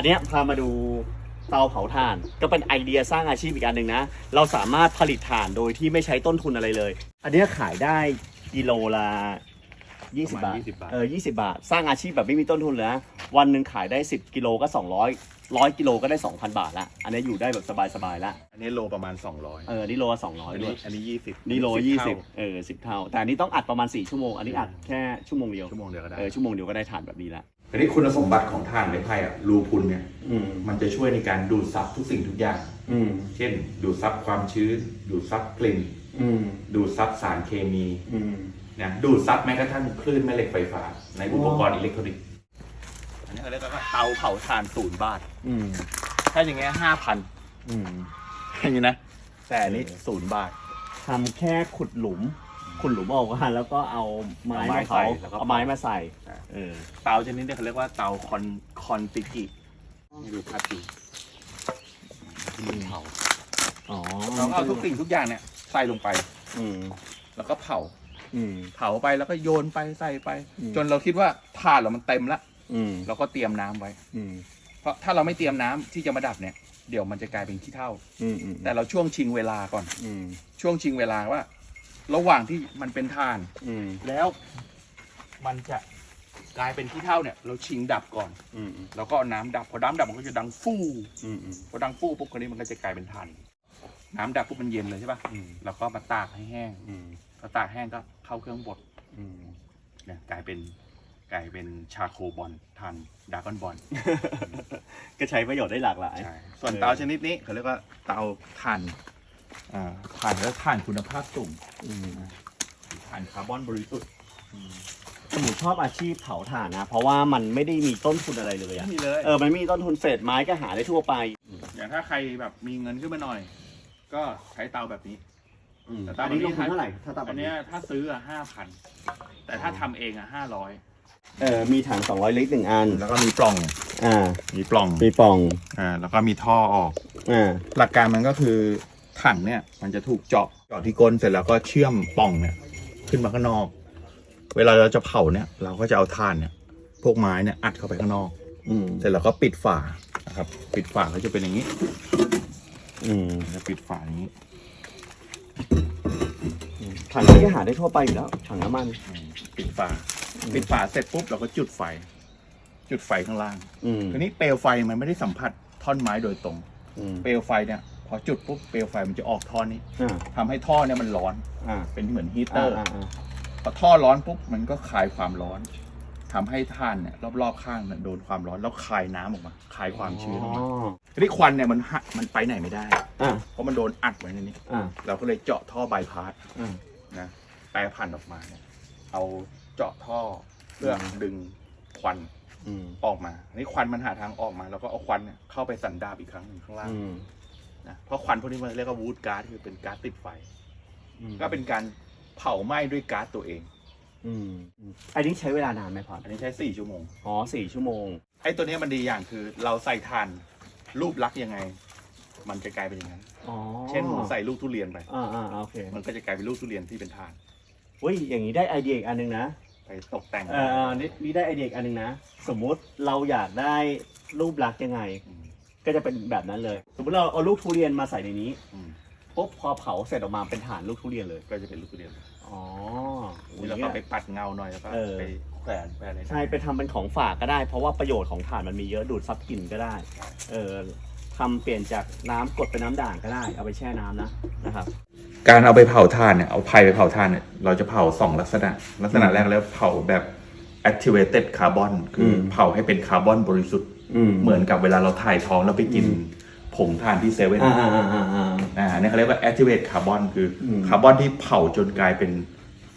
อันเนี้ยพามาดูเตาเผาถ่าน ก็เป็นไอเดียสร้างอาชีพอีกอันหนึ่งนะ เราสามารถผลิตถ่านโดยที่ไม่ใช้ต้นทุนอะไรเลย อันเนี้ยขายได้กิโลละ20บาท20บาท เออ20 บาท สร้างอาชีพแบบไม่มีต้นทุนเลยนะวันหนึ่งขายได้ 10 กิโลก็ 200 100 กิโลก็ได้ 2,000 บาทละ อันนี้อยู่ได้แบบสบายๆละ อันนี้โลประมาณ 200เออ นี่โลละ200อันด้นี้วย อันนี้20นี่โล10ยี่เท่าสิบเออสิบเท่า แต่อันนี้ต้องอัดประมาณ 4 ชั่วโมง อันนี้อัดแค่ชั่วโมงเดียวชั่วโมงเดียวก็ได้ เออชั่วโมงเดียวก็ได้ถ่านแบบนี้ละ อันนี้คุณสมบัติของถ่านไม้ไผ่อะรูพุนเนี่ยอืม มันจะช่วยในการดูดซับทุกสิ่งทุกอย่าง อืม เช่น ดูดซับความชื้น ดูดซับกลิ่น อืม ดูดซับสารเคมีอืม นะดูดซับแม้กระทั่งคลื่นแม่เหล็กไฟฟ้า ในอุปกรณ์อิเล็กทรอนิกส์อันนี้เขาเรียกว่าเตาเผาถ่านศูนย์บาท อืม ถ้าอย่างเงี้ยห้าพันอืม อย่างนี้นะ แต่อันนี้ศูนย์บาท ทำแค่ขุดหลุม ขุดหลุมออกมาแล้วก็เอาไม้เอาไม้มาเผาใส่แล้วก็ เอาไม้มาใส่อ่าเออเตาชนิดนี้เขาเรียกว่าเตาคอนคอนติกินี่ดูภาพดีที่มันเผาอ๋อเราก็เอาทุกสิ่งทุกอย่างเนี่ยใส่ลงไป อืมแล้วก็เผา อืม เผาไปแล้วก็โยนไปใส่ไป อืม จนเราคิดว่าถ่านเรามันเต็มละอืมเราก็เตรียมน้ำไว้ อืมเพราะถ้าเราไม่เตรียมน้ำที่จะมาดับเนี่ย เดี๋ยวมันจะกลายเป็นขี้เถ้า อืมอืมแต่เราช่วงชิงเวลาก่อน อืมช่วงชิงเวลาว่า ระหว่างที่มันเป็นถ่าน อืมแล้วมันจะกลายเป็นขี้เถ้าเนี่ย เราชิงดับก่อน อืมแล้วก็เอาน้ำดับพอน้ำดับมันก็จะดังฟู่อืมอืมพอดังฟู่ปุ๊บคราวนี้มันก็จะกลายเป็นถ่าน น้ำดับปุ๊บมันเย็นเลยใช่ปะอืมแล้วก็มาตากให้แห้งอืมพอตากแห้งก็เข้าเครื่องบดอืมเนี่ยกลายเป็นกลายเป็นชาโคบอลทันดากอนบอลก็ใช้ประโยชน์ได้หลากหลายใช่ส่วนเออเตาชนิดนี้เขาเรียกว่าเตาถ่าน อ่าถ่านแล้วถ่านคุณภาพสูงอืมถ่านคาร์บอนบริสุทธิ์สมุนชอบอาชีพเผาถ่านนะ เพราะว่ามันไม่ได้มีต้นทุนอะไรเลยอะนี่เลยเออมันไม่มีต้นทุนเศษไม้ก็หาได้ทั่วไป อย่างถ้าใครแบบมีเงินขึ้นมาหน่อย ก็ใช้เตาแบบนี้อืมแต่ตามอันนี้ลงทุนนี้เท่าไหร่ถ้าตามแบอับนนี้ เนี้ยถ้าซื้ออะห้าพันแต่ถ้าทำเองอะห้าร้อยเออมีถัง200 ลิตรหนึ่งอัน แล้วก็มีปล่อง อ่า มีปล่อง มีปล่อง อ่า แล้วก็มีท่อออก อ่า หลักการมันก็คือ ถังเนี่ยมันจะถูกเจาะเจาะที่ก้นเสร็จแล้วก็เชื่อมปล่องเนี่ย ขึ้นมาข้างนอก เวลาเราจะเผาเนี่ย เราก็จะเอาถ่านเนี่ย พวกไม้เนี่ยอัดเข้าไปข้างนอก อืมเสร็จแล้วก็ปิดฝานะครับ ปิดฝาก็จะเป็นอย่างนี้ อืมแล้วปิดฝาอย่างนี้ ถังนี้ก็หาได้ทั่วไปอยู่แล้วถังน้ำมันอืมปิดฝา ปิดฝาเสร็จปุ๊บเราก็จุดไฟ จุดไฟข้างล่างอืมทีนี้เปลวไฟมันไม่ได้สัมผัสท่อนไม้โดยตรง อืมเปลวไฟเนี่ย พอจุดปุ๊บเปลวไฟมันจะออกท่อนี้อ่าทำให้ท่อเนี่ยมันร้อนอ่าเป็นเหมือนฮีเตออ่าร์ อ่าพอท่อร้อนปุ๊บมันก็คายความร้อนทำให้ท่านเนี่ยรอบๆข้างเนี่ยโดนความร้อนแล้วคายน้ำออกมาคายความชื้นออกมาทีนี้ควันเนี่ยมันหะมันไปไหนไม่ได้ อ่าเพราะมันโดนอัดไว้ในนี้ อ่าเราก็เลยเจาะท่อบายพาสอ่า นะแปรพันธุ์ออกมาเนี่ยเอาเจาะท่อเพื่อดึงควันอืมออกมาทีนี้ควันมันหาทางออกมา แล้วก็เอาควันเนี่ยเข้าไปสันดาบอีกครั้งหนึ่งข้างล่าง อืม นะเพราะควันพวกนี้มันเรียกว่าวูดก๊าซคือเป็นก๊าซติดไฟ ก็เป็นการเผาไหม้ด้วยก๊าซตัวเอง อืมอืมอันนี้ใช้เวลานานไหมพออันนี้ใช้สี่ชั่วโมง อ๋อสี่ชั่วโมง ไอ้ตัวเนี้ยมันดีอย่างคือเราใส่ถ่านรูปลักษณ์ยังไง มันจะกลายเป็นอย่างนั้น อ๋อเช่นผมใส่ลูกทุเรียนไป อ่าอ่าโอเคมันก็จะกลายเป็นลูกทุเรียนที่เป็นถ่านเฮ้ยอย่างนี้ได้ไอเดียอีกอันหนึงนะ ไปตกแต่งเออเออนี่นี่ได้ไอเดียอีกอันหนึงนะ สมมุติเราอยากได้รูปลักษณ์ยังไงม ก็จะเป็นแบบนั้นเลย สมมติเราเอาลูกทุเรียนมาใส่ในนี้อืม ปุ๊บพอเผาเสร็จออกมาเป็นฐานลูกทุเรียนเลย ก็จะเป็นลูกทุเรียนอ๋อนี่เราก็ไปปัดเงาหน่อยแล้วก็เออ ไปแขวนแขวนอะไรใช่ไปทำเป็นของฝากก็ได้ เพราะว่าประโยชน์ของถ่านมันมีเยอะดูดซับกลิ่นก็ได้ เออทำเปลี่ยนจากน้ำกดเป็นน้ำด่างก็ได้ เอาไปแช่น้ำนะนะครับ การเอาไปเผาถ่านเนี่ยเอาไผ่ไปเผาถ่านเนี่ยเราจะเผาสองลักษณะ ลักษณะแรกแล้วเผาแบบ activated carbon คืออม เผาให้เป็นคาร์บอนบริสุทธิ์อืม เหมือนกับเวลาเราถ่ายท้องแล้วไปกินอืมผงถ่านที่เซเว่นอ่าอ่าอ่าอ่าอ่า อ่าเนี่ยเขาเรียกว่า activate carbon คืออมคาร์บอนที่เผาจนกลายเป็น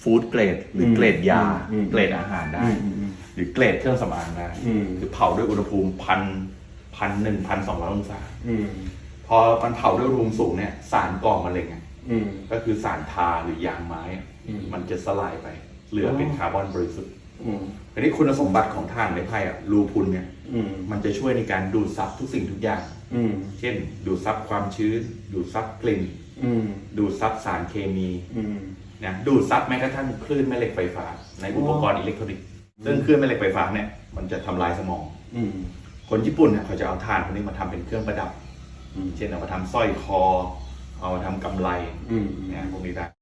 ฟู้ดเกรดหรืออมเกรดยา อืมเกรดอาหารได้อืมอืมอืมหรือเกรดเครื่องสำอางได้อืม คือเผาด้วยอุณหภูมิพันพันหนึ่งพันสองร้อยองศา อืมพอมันเผาด้วยอุณหภูมิสูงเนี่ยสารก่อมะเร็งอะอืม ก็คือสารทาหรือยางไม้อะอืมมันจะสลายไป เหลือเป็นอ๋อคาร์บอนบริสุทธิ์ อืมทีนี้คุณสมบัติของถ่านไม้ไผ่อะรูพุนเนี่ย อืม มันจะช่วยในการดูดซับทุกสิ่งทุกอย่าง อืม เช่น ดูดซับความชื้น ดูดซับกลิ่น อืม ดูดซับสารเคมีอืม นะดูดซับแม้กระทั่งคลื่นแม่เหล็กไฟฟ้า ในอุปกรณ์อิเล็กทรอนิกส์ซึ่งคลื่นแม่เหล็กไฟฟ้าเนี่ยมันจะทำลายสมอง อืม คนญี่ปุ่นเนี่ยเขาจะเอาถ่านพวกนี้มาทำเป็นเครื่องประดับ อืม เช่นเอามาทำสร้อยคอ เอามาทำกำไรอืม เนี่ยพวกนี้ได้